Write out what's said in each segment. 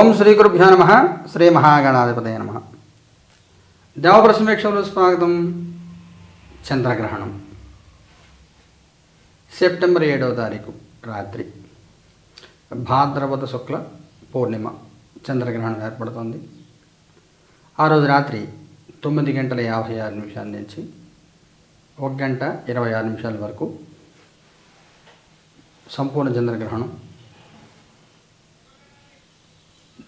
ఓం శ్రీ గురుభ్యో నమ. శ్రీ మహాగణాధిపతయ నమ. దేవప్రసమేక్షలో స్వాగతం. చంద్రగ్రహణం. సెప్టెంబర్ ఏడవ తారీఖు రాత్రి. భాద్రపద శుక్ల పూర్ణిమ చంద్రగ్రహణం ఏర్పడుతోంది. ఆ రోజు రాత్రి తొమ్మిది గంటల యాభై ఆరు నిమిషాల నుంచి ఒక గంట ఇరవై ఆరు నిమిషాల వరకు సంపూర్ణ చంద్రగ్రహణం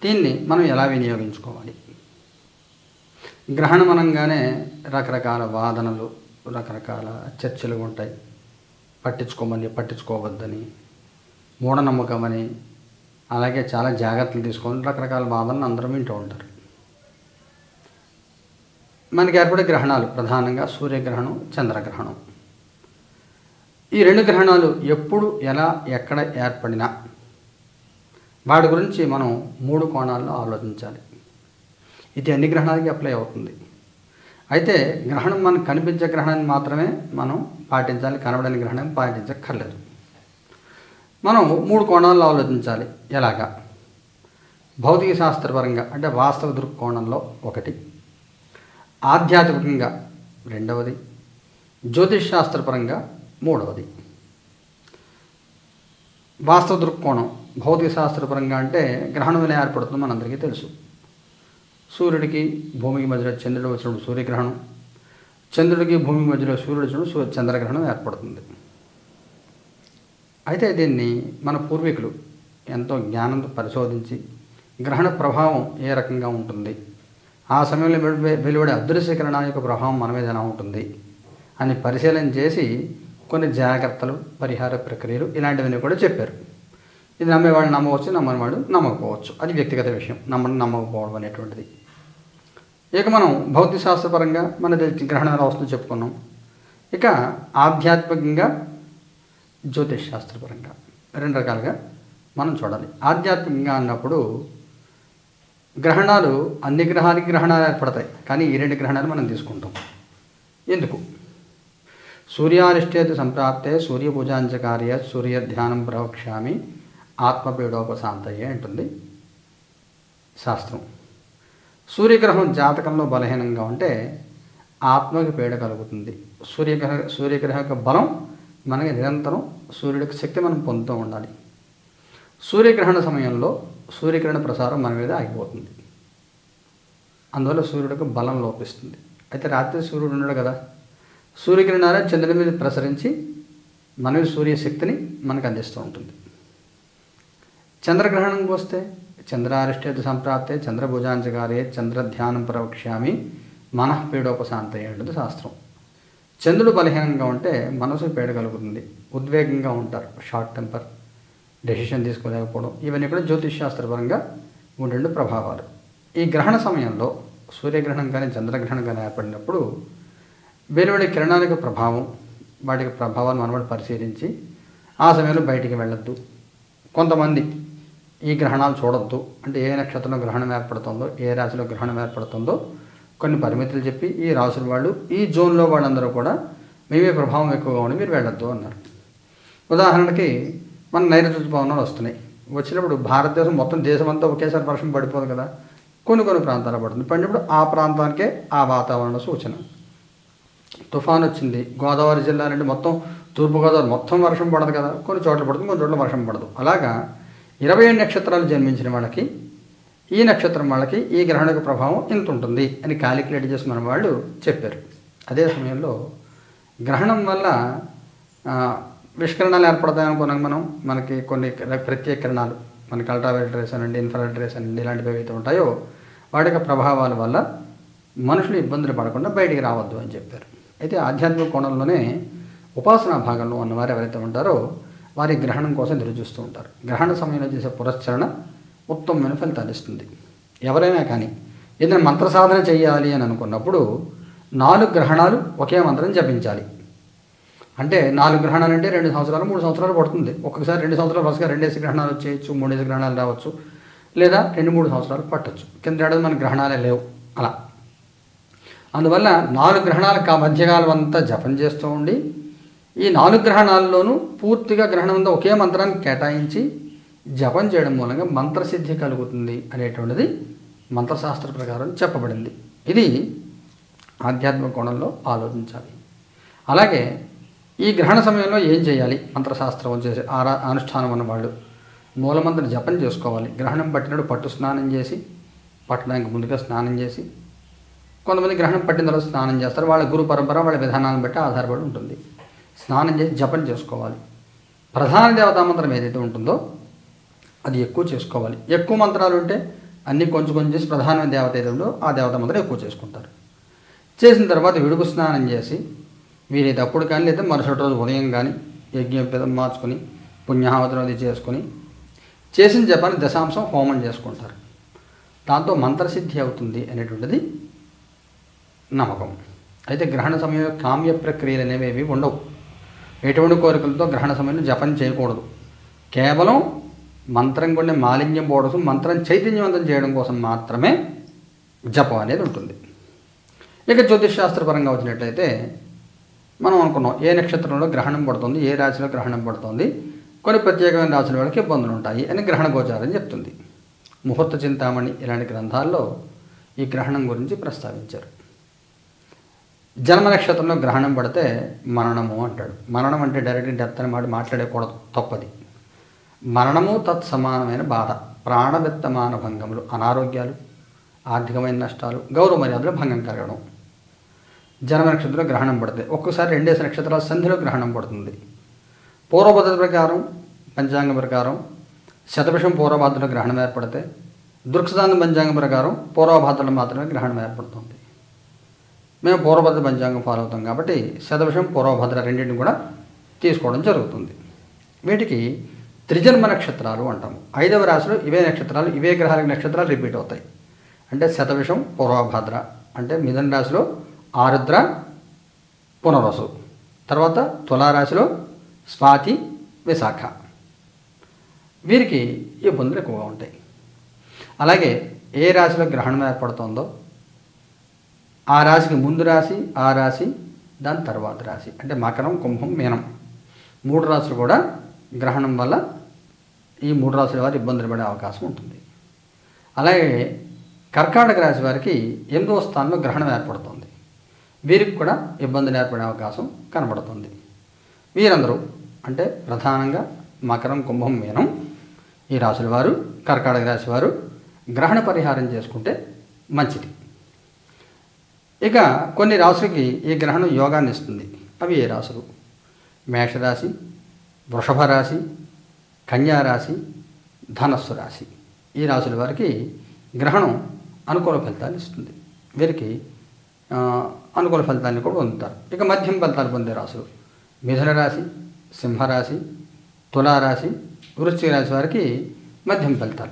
దీన్ని మనం ఎలా వినియోగించుకోవాలి? గ్రహణం అనగానే రకరకాల వాదనలు రకరకాల చర్చలు ఉంటాయి. పట్టించుకోమని పట్టించుకోవద్దని మూఢనమ్మకం అని అలాగే చాలా జాగ్రత్తలు తీసుకొని రకరకాల వాదనలు అందరం వింటూ ఉంటారు. మనకి ఏర్పడే గ్రహణాలు ప్రధానంగా సూర్యగ్రహణం చంద్రగ్రహణం. ఈ రెండు గ్రహణాలు ఎప్పుడు ఎలా ఎక్కడ ఏర్పడినా వాటి గురించి మనం మూడు కోణాల్లో ఆలోచించాలి. ఇది అన్ని గ్రహణాలకి అప్లై అవుతుంది. అయితే గ్రహణం మనకు కనిపించే గ్రహణాన్ని మాత్రమే మనం పాటించాలి. కనబడని గ్రహణం పాటించక్కర్లేదు. మనం మూడు కోణాల్లో ఆలోచించాలి. ఎలాగా? భౌతిక శాస్త్రపరంగా అంటే వాస్తవ దృక్కోణంలో ఒకటి. ఆధ్యాత్మికంగా రెండవది. జ్యోతిష్ శాస్త్రపరంగా మూడవది. వాస్తవ దృక్కోణం. భౌతిక శాస్త్రపరంగా అంటే గ్రహణం ఎలా ఏర్పడుతుందో మనందరికీ తెలుసు. సూర్యుడికి భూమికి మధ్యలో చంద్రుడు వచ్చినప్పుడు సూర్యగ్రహణం. చంద్రుడికి భూమి మధ్యలో సూర్యుడు వచ్చినప్పుడు సూర్య చంద్రగ్రహణం ఏర్పడుతుంది. అయితే దీన్ని మన పూర్వీకులు ఎంతో జ్ఞానంతో పరిశోధించి గ్రహణ ప్రభావం ఏ రకంగా ఉంటుంది ఆ సమయంలో వెలువడే అదృశ్య కిరణాల యొక్క ప్రభావం మన మీద ఎలా ఉంటుంది అని పరిశీలన చేసి కొన్ని జాగ్రత్తలు పరిహార ప్రక్రియలు ఇలాంటివన్నీ కూడా చెప్పారు. ఇది నమ్మేవాడు నమ్మవచ్చు నమ్మనివాడు నమ్మకపోవచ్చు. అది వ్యక్తిగత విషయం. నమ్మడం నమ్మకపోవడం అనేటువంటిది. ఇక మనం భౌతిక శాస్త్రపరంగా మన గ్రహణాలు గ్రహణ చెప్పుకున్నాం. ఇక ఆధ్యాత్మికంగా జ్యోతిష్ శాస్త్రపరంగా రెండు రకాలుగా మనం చూడాలి. ఆధ్యాత్మికంగా అన్నప్పుడు గ్రహణాలు అన్ని గ్రహాలకి గ్రహణాలు ఏర్పడతాయి. కానీ ఈ రెండు గ్రహణాలు మనం తీసుకుంటాం. ఎందుకు? సూర్యారిష్టేత సంప్రాప్తే సూర్యపూజాంచకార్య సూర్య ధ్యానం ప్రవక్ష్యామి ఆత్మపీడోపశాంతయ్యే అంటుంది శాస్త్రం. సూర్యగ్రహం జాతకంలో బలహీనంగా ఉంటే ఆత్మకి పీడ కలుగుతుంది. సూర్యగ్రహ సూర్యగ్రహం యొక్క బలం మనకి నిరంతరం సూర్యుడికి శక్తి మనం పొందుతూ ఉండాలి. సూర్యగ్రహణ సమయంలో సూర్యకిరణ ప్రసారం మన మీద ఆగిపోతుంది. అందువల్ల సూర్యుడికి బలం లోపిస్తుంది. అయితే రాత్రి సూర్యుడు ఉండడు కదా? సూర్యకిరణాలు చంద్రుని మీద ప్రసరించి మనవి సూర్యశక్తిని మనకు అందిస్తూ ఉంటుంది. చంద్రగ్రహణంకి వస్తే చంద్రారిష్టేత సంప్రాప్తే చంద్రభుజాంచకారే చంద్రధ్యానం ప్రవక్ష్యామి మనఃపీడోపశాంత ఉంటుంది శాస్త్రం. చంద్రుడు బలహీనంగా ఉంటే మనసు పీడ కలుగుతుంది. ఉద్వేగంగా ఉంటారు. షార్ట్ టెంపర్ డెసిషన్ తీసుకోలేకపోవడం ఇవన్నీ కూడా జ్యోతిష్ శాస్త్రపరంగా రెండు ప్రభావాలు. ఈ గ్రహణ సమయంలో సూర్యగ్రహణం కానీ చంద్రగ్రహణం కానీ ఏర్పడినప్పుడు వెలువడి కిరణాల యొక్క ప్రభావం వాటి యొక్క ప్రభావాన్ని మనం పరిశీలించి ఆ సమయంలో బయటికి వెళ్ళొద్దు. కొంతమంది ఈ గ్రహణాలు చూడొద్దు. అంటే ఏ నక్షత్రంలో గ్రహణం ఏర్పడుతుందో ఏ రాశిలో గ్రహణం ఏర్పడుతుందో కొన్ని పరిమితులు చెప్పి ఈ రాసుల వాళ్ళు ఈ జోన్లో వాళ్ళందరూ కూడా మేమే ప్రభావం ఎక్కువగా ఉండి మీరు వెళ్ళొద్దు అన్నారు. ఉదాహరణకి మన నైరుతి ఋతుపవనాలు వస్తున్నాయి. వచ్చినప్పుడు భారతదేశం మొత్తం దేశమంతా ఒకేసారి వర్షం పడిపోదు కదా. కొన్ని కొన్ని ప్రాంతాలు పడుతుంది. పడినప్పుడు ఆ ప్రాంతానికే ఆ వాతావరణ సూచన. తుఫాన్ వచ్చింది. గోదావరి జిల్లా నుండి మొత్తం తూర్పుగోదావరి మొత్తం వర్షం పడదు కదా. కొన్ని చోట్ల పడుతుంది కొన్ని చోట్ల వర్షం పడదు. అలాగా ఇరవై ఏడు నక్షత్రాలు జన్మించిన వాళ్ళకి ఈ నక్షత్రం వాళ్ళకి ఈ గ్రహణ యొక్క ప్రభావం ఇంత ఉంటుంది అని క్యాలిక్యులేట్ చేసి మన వాళ్ళు చెప్పారు. అదే సమయంలో గ్రహణం వల్ల విష్కరణాలు ఏర్పడతాయి అనుకున్నాం మనం. మనకి కొన్ని ప్రత్యేక కిరణాలు మనకి అల్ట్రావైలెట్ రేస్ అనండి ఇన్ఫ్రారెడ్ రేస్ అనండి ఇలాంటివి ఏవైతే ఉంటాయో వాటి యొక్క ప్రభావాల వల్ల మనుషులు ఇబ్బందులు పడకుండా బయటికి రావద్దు అని చెప్పారు. అయితే ఆధ్యాత్మిక కోణంలోనే ఉపాసనా భాగంలో ఉన్నవారు ఎవరైతే ఉంటారో వారి గ్రహణం కోసం ఎదురుచూస్తూ ఉంటారు. గ్రహణ సమయంలో చేసే పురస్చరణ ఉత్తమమైన ఫలితాలు ఇస్తుంది. ఎవరైనా కానీ ఏదైనా మంత్ర సాధన చేయాలి అని అనుకున్నప్పుడు నాలుగు గ్రహణాలు ఒకే మంత్రం జపించాలి. అంటే నాలుగు గ్రహణాలు అంటే రెండు సంవత్సరాలు మూడు సంవత్సరాలు పడుతుంది. ఒక్కొక్కసారి రెండు సంవత్సరాలు వరుసగా రెండేసి గ్రహణాలు వచ్చేయచ్చు మూడేసి గ్రహణాలు రావచ్చు. లేదా రెండు మూడు సంవత్సరాలు పట్టచ్చు. కింద ఏడాది మన గ్రహణాలే లేవు. అలా. అందువల్ల నాలుగు గ్రహణాలకు ఆ మధ్యకాలం అంతా జపం చేస్తూ ఉండి ఈ నాలుగు గ్రహణాల్లోనూ పూర్తిగా గ్రహణం అంతా ఒకే మంత్రాన్ని కేటాయించి జపం చేయడం మూలంగా మంత్రసిద్ధి కలుగుతుంది అనేటువంటిది మంత్రశాస్త్ర ప్రకారం చెప్పబడింది. ఇది ఆధ్యాత్మిక కోణంలో ఆలోచించాలి. అలాగే ఈ గ్రహణ సమయంలో ఏం చేయాలి? మంత్రశాస్త్రం చేసే ఆరా అనుష్ఠానం ఉన్నవాళ్ళు మూలమంత్ర జపం చేసుకోవాలి. గ్రహణం పట్టినప్పుడు పట్టు స్నానం చేసి పట్టడానికి ముందుగా స్నానం చేసి కొంతమంది గ్రహణం పట్టిన తర్వాత స్నానం చేస్తారు. వాళ్ళ గురు పరంపర వాళ్ళ విధానాలను బట్టి ఆధారపడి ఉంటుంది. స్నానం చేసి జపం చేసుకోవాలి. ప్రధాన దేవతా మంత్రం ఏదైతే ఉంటుందో అది ఎక్కువ చేసుకోవాలి. ఎక్కువ మంత్రాలు ఉంటే అన్నీ కొంచెం కొంచెం చేసి ప్రధాన దేవత ఏదో ఆ దేవత మంత్రం ఎక్కువ చేసుకుంటారు. చేసిన తర్వాత విడుపు స్నానం చేసి వీరైతే అప్పుడు కానీ లేదా మరుసటి రోజు ఉదయం కానీ యజ్ఞోపేతం మార్చుకొని పుణ్యాహవతం అది చేసుకొని చేసిన జపాన్ని దశాంశం హోమం చేసుకుంటారు. దాంతో మంత్రసిద్ధి అవుతుంది అనేటువంటిది నమ్మకం. అయితే గ్రహణ సమయంలో కామ్య ప్రక్రియలు అనేవి ఏవి ఉండవు. ఎటువంటి కోరికలతో గ్రహణ సమయంలో జపం చేయకూడదు. కేవలం మంత్రం కొన్ని మాలిన్యం పోవడం మంత్రం చైతన్యవంతం చేయడం కోసం మాత్రమే జపం అనేది ఉంటుంది. ఇక జ్యోతిష్ శాస్త్రపరంగా వచ్చినట్లయితే మనం అనుకున్నాం ఏ నక్షత్రంలో గ్రహణం పడుతుంది ఏ రాశిలో గ్రహణం పడుతుంది కొన్ని ప్రత్యేకమైన రాశుల వాళ్ళకి ఇబ్బందులు ఉంటాయి అని గ్రహణ గోచారం చెప్తుంది. ముహూర్త చింతామణి ఇలాంటి గ్రంథాల్లో ఈ గ్రహణం గురించి ప్రస్తావించారు. జన్మ నక్షత్రంలో గ్రహణం పడితే మరణము అంటాడు. మరణం అంటే డైరెక్ట్ డెత్ అని మాట మాట్లాడకూడదు తప్పది. మరణము తత్సమానమైన బాధ ప్రాణవిత్తమాన భంగములు అనారోగ్యాలు ఆర్థికమైన నష్టాలు గౌరవ మర్యాదలు భంగం కలగడం. జన్మ నక్షత్రంలో గ్రహణం పడితే ఒక్కసారి రెండేసి నక్షత్రాల సంధిలో గ్రహణం పడుతుంది. పూర్వ పద్ధతి ప్రకారం పంచాంగం ప్రకారం శతభిషం పూర్వభాద్రలో గ్రహణం ఏర్పడితే దృక్సదాన పంచాంగం ప్రకారం పూర్వభాద్రలో మాత్రమే గ్రహణం ఏర్పడుతుంది. మేము పూర్వభద్ర పంచాంగం ఫాలో అవుతాం కాబట్టి శతభిషం పూర్వభద్ర రెండింటిని కూడా తీసుకోవడం జరుగుతుంది. వీటికి త్రిజన్మ నక్షత్రాలు అంటాము. ఐదవ రాశిలో ఇవే నక్షత్రాలు ఇవే గ్రహాల నక్షత్రాలు రిపీట్ అవుతాయి. అంటే శతవిషం పూర్వభద్ర అంటే మిథున రాశిలో ఆరుద్ర పునర్వసు. తర్వాత తులారాశిలో స్వాతి విశాఖ. వీరికి ఇబ్బందులు ఎక్కువగా ఉంటాయి. అలాగే ఏ రాశిలో గ్రహణం ఏర్పడుతుందో ఆ రాశికి ముందు రాశి ఆ రాశి దాని తర్వాత రాశి. అంటే మకరం కుంభం మీనం. మూడు రాశులు కూడా గ్రహణం వల్ల ఈ మూడు రాశుల వారు ఇబ్బందులు పడే అవకాశం ఉంటుంది. అలాగే కర్కాటక రాశి వారికి ఎనిమిదవ స్థానంలో గ్రహణం ఏర్పడుతుంది. వీరికి కూడా ఇబ్బందులు ఏర్పడే అవకాశం కనబడుతుంది. వీరందరూ అంటే ప్రధానంగా మకరం కుంభం మీనం ఈ రాశుల వారు కర్కాటక రాశి వారు గ్రహణ పరిహారం చేసుకుంటే మంచిది. ఇక కొన్ని రాశులకి ఈ గ్రహణం యోగాన్ని ఇస్తుంది. అవి ఏ రాశులు? మేషరాశి వృషభ రాశి కన్యారాశి ధనస్సు రాశి. ఈ రాశుల వారికి గ్రహణం అనుకూల ఫలితాన్ని ఇస్తుంది. వీరికి అనుకూల ఫలితాన్ని కూడా పొందుతారు. ఇక మధ్యం ఫలితాలు పొందే రాశులు. మిథున రాశి సింహరాశి తులారాశి వృశ్చిక రాశి వారికి మధ్యం ఫలితాలు.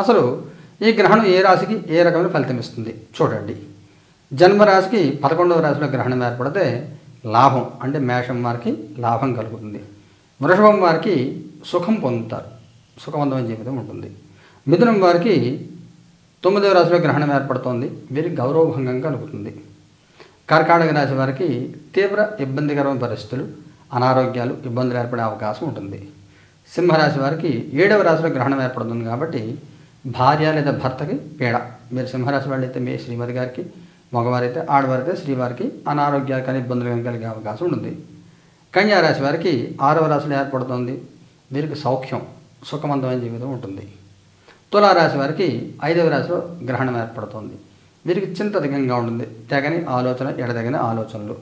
అసలు ఈ గ్రహణం ఏ రాశికి ఏ రకమైన ఫలితం ఇస్తుంది? చూడండి. జన్మరాశికి పదకొండవ రాశిలో గ్రహణం ఏర్పడితే లాభం అంటే మేషం వారికి లాభం కలుగుతుంది. వృషభం వారికి సుఖం పొందుతారు. సుఖవంతమైన జీవితం ఉంటుంది. మిథునం వారికి తొమ్మిదవ రాశిలో గ్రహణం ఏర్పడుతోంది. వీరికి గౌరవభంగం కలుగుతుంది. కర్కాటక రాశి వారికి తీవ్ర ఇబ్బందికరమైన పరిస్థితులు అనారోగ్యాలు ఇబ్బందులు ఏర్పడే అవకాశం ఉంటుంది. సింహరాశి వారికి ఏడవ రాశిలో గ్రహణం ఏర్పడుతుంది కాబట్టి భార్య లేదా భర్తకి పీడ. మీరు సింహరాశి వాళ్ళైతే మీ శ్రీమతి గారికి మగవారైతే ఆడవారైతే శ్రీవారికి అనారోగ్యాలు కానీ ఇబ్బందులు కానీ కలిగే అవకాశం ఉంటుంది. కన్యా రాశి వారికి ఆరవ రాశిలో ఏర్పడుతుంది. వీరికి సౌఖ్యం సుఖవంతమైన జీవితం ఉంటుంది. తులారాశి వారికి ఐదవ రాశిలో గ్రహణం ఏర్పడుతుంది. వీరికి చింత అధికంగా ఉంటుంది. తెగని ఆలోచన ఎడతెగని ఆలోచనలు.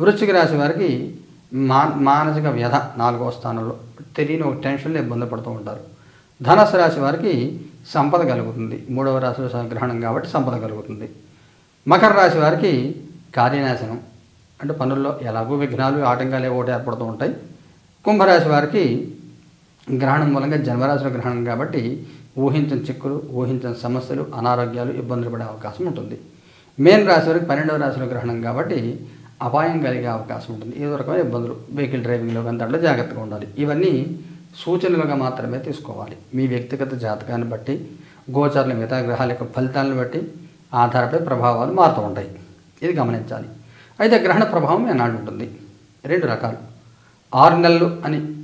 వృశ్చిక రాశి వారికి మా మానసిక వ్యధ నాలుగవ స్థానంలో తెలియని ఒక టెన్షన్లు ఇబ్బంది పడుతూ ఉంటారు. ధనస్సు రాశి వారికి సంపద కలుగుతుంది. మూడవ రాశిలో గ్రహణం కాబట్టి సంపద కలుగుతుంది. మకర రాశి వారికి కార్యనాశనం. అంటే పనుల్లో ఎలాగో విఘ్నాలు ఆటంకాలు ఒకటి ఏర్పడుతూ ఉంటాయి. కుంభరాశి వారికి గ్రహణం మూలంగా జన్మరాశిలో గ్రహణం కాబట్టి ఊహించని చిక్కులు ఊహించని సమస్యలు అనారోగ్యాలు ఇబ్బందులు పడే అవకాశం ఉంటుంది. మేన్ రాశి వారికి పన్నెండవ రాశిలో గ్రహణం కాబట్టి అపాయం కలిగే అవకాశం ఉంటుంది. ఏదో రకమైన ఇబ్బందులు వెహికల్ డ్రైవింగ్లో కానీ దాంట్లో జాగ్రత్తగా ఉండాలి. ఇవన్నీ సూచనలుగా మాత్రమే తీసుకోవాలి. మీ వ్యక్తిగత జాతకాన్ని బట్టి గోచారుల మిగతా గ్రహాల యొక్క ఫలితాలను బట్టి ఆధారపడే ప్రభావాలు మారుతూ ఉంటాయి. ఇది గమనించాలి. అయితే గ్రహణ ప్రభావం ఎన్నాళ్ళు ఉంటుంది? రెండు రకాలు. ఆరు నెలలు అని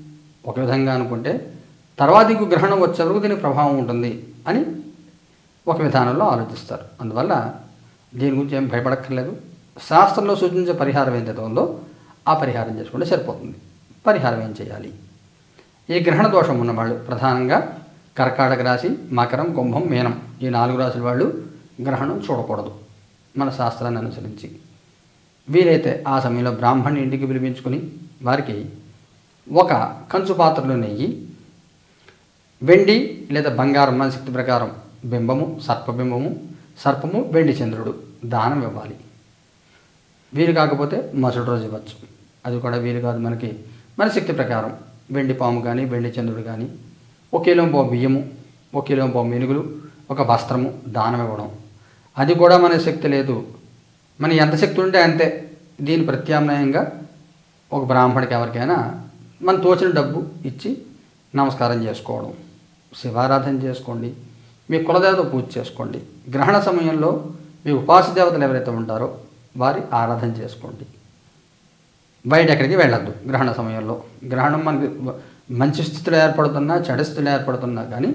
ఒక విధంగా అనుకుంటే తర్వాత ఇంకో గ్రహణం వచ్చే వరకు దీనికి ప్రభావం ఉంటుంది అని ఒక విధానంలో ఆలోచిస్తారు. అందువల్ల దీని గురించి ఏం భయపడక్కర్లేదు. శాస్త్రంలో సూచించే పరిహారం ఏదైతే ఉందో ఆ పరిహారం చేసుకుంటే సరిపోతుంది. పరిహారం ఏం చేయాలి? ఈ గ్రహణ దోషం ఉన్నవాళ్ళు ప్రధానంగా కర్కాటక రాశి మకరం కుంభం మీనం ఈ నాలుగు రాశుల వాళ్ళు గ్రహణం చూడకూడదు మన శాస్త్రాన్ని అనుసరించి. వీలైతే ఆ సమయంలో బ్రాహ్మణ్ణి ఇంటికి పిలిపించుకుని వారికి ఒక కంచు పాత్రలో నెయ్యి వెండి లేదా బంగారం మన శక్తి ప్రకారం బింబము సర్పబింబము సర్పము వెండి చంద్రుడు దానం ఇవ్వాలి. వీలు కాకపోతే మరుసటి రోజు ఇవ్వచ్చు. అది కూడా వీలు కాదు మనకి. మన శక్తి ప్రకారం వెండి పాము కానీ వెండి చంద్రుడు కానీ ఒక కిలో బియ్యము ఒక కిలో మినుగులు ఒక వస్త్రము దానం ఇవ్వడం. అది కూడా మన శక్తి లేదు. మన ఎంత శక్తి ఉంటే అంతే. దీని ప్రత్యామ్నాయంగా ఒక బ్రాహ్మడికి ఎవరికైనా మన తోచిన డబ్బు ఇచ్చి నమస్కారం చేసుకోవడం. శివారాధన చేసుకోండి. మీ కులదేవత పూజ చేసుకోండి. గ్రహణ సమయంలో మీ ఉపాస దేవతలు ఎవరైతే ఉంటారో వారి ఆరాధన చేసుకోండి. బయట ఎక్కడికి వెళ్ళొద్దు గ్రహణ సమయంలో. గ్రహణం మనకి మంచి స్థితిలో ఏర్పడుతున్నా చెడు స్థితిలో ఏర్పడుతున్నా కానీ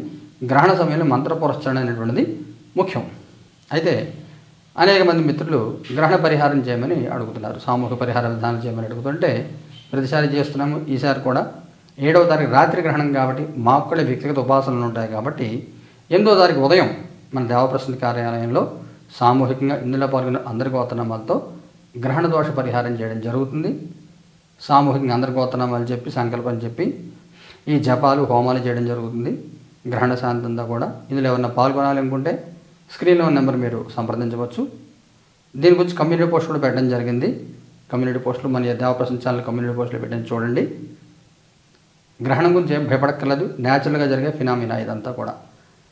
గ్రహణ సమయంలో మంత్రపురస్చరణ అనేటువంటిది ముఖ్యం. అయితే అనేక మంది మిత్రులు గ్రహణ పరిహారం చేయమని అడుగుతున్నారు సామూహిక పరిహార విధానం చేయమని అడుగుతుంటే ప్రతిసారి చేస్తున్నాము. ఈసారి కూడా ఏడవ తారీఖు రాత్రి గ్రహణం కాబట్టి మా కూడా వ్యక్తిగత ఉపాసనలు ఉంటాయి కాబట్టి ఎనిమిదో తారీఖు ఉదయం మన దేవప్రసన్న కార్యాలయంలో సామూహికంగా ఇందులో పాల్గొన్న అందరి గోతనామాలతో గ్రహణ దోష పరిహారం చేయడం జరుగుతుంది. సామూహికంగా అందరి గోతనామాలు చెప్పి సంకల్పం చెప్పి ఈ జపాలు హోమాలు చేయడం జరుగుతుంది. గ్రహణ శాంతి అంతా కూడా ఇందులో ఏమన్నా పాల్గొనాలనుకుంటే స్క్రీన్లో ఉన్న నెంబర్ మీరు సంప్రదించవచ్చు. దీని గురించి కమ్యూనిటీ పోస్ట్ కూడా పెట్టడం జరిగింది. కమ్యూనిటీ పోస్టులు మన దేవప్రసన్న ఛానల్ కమ్యూనిటీ పోస్టులు పెట్టడం చూడండి. గ్రహణం గురించి ఏం భయపడక్కర్లేదు. న్యాచురల్గా జరిగే ఫినామినా ఇదంతా కూడా.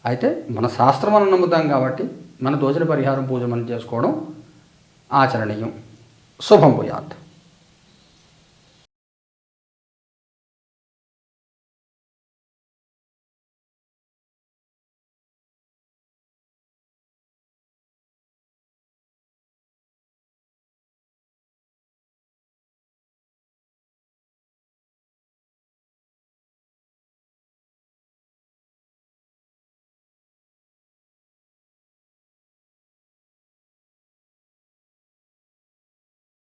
అయితే మన శాస్త్రం మనం నమ్ముతాం కాబట్టి మన దోచిన పరిహారం పూజ మనం చేసుకోవడం ఆచరణీయం. శుభం పోయాత్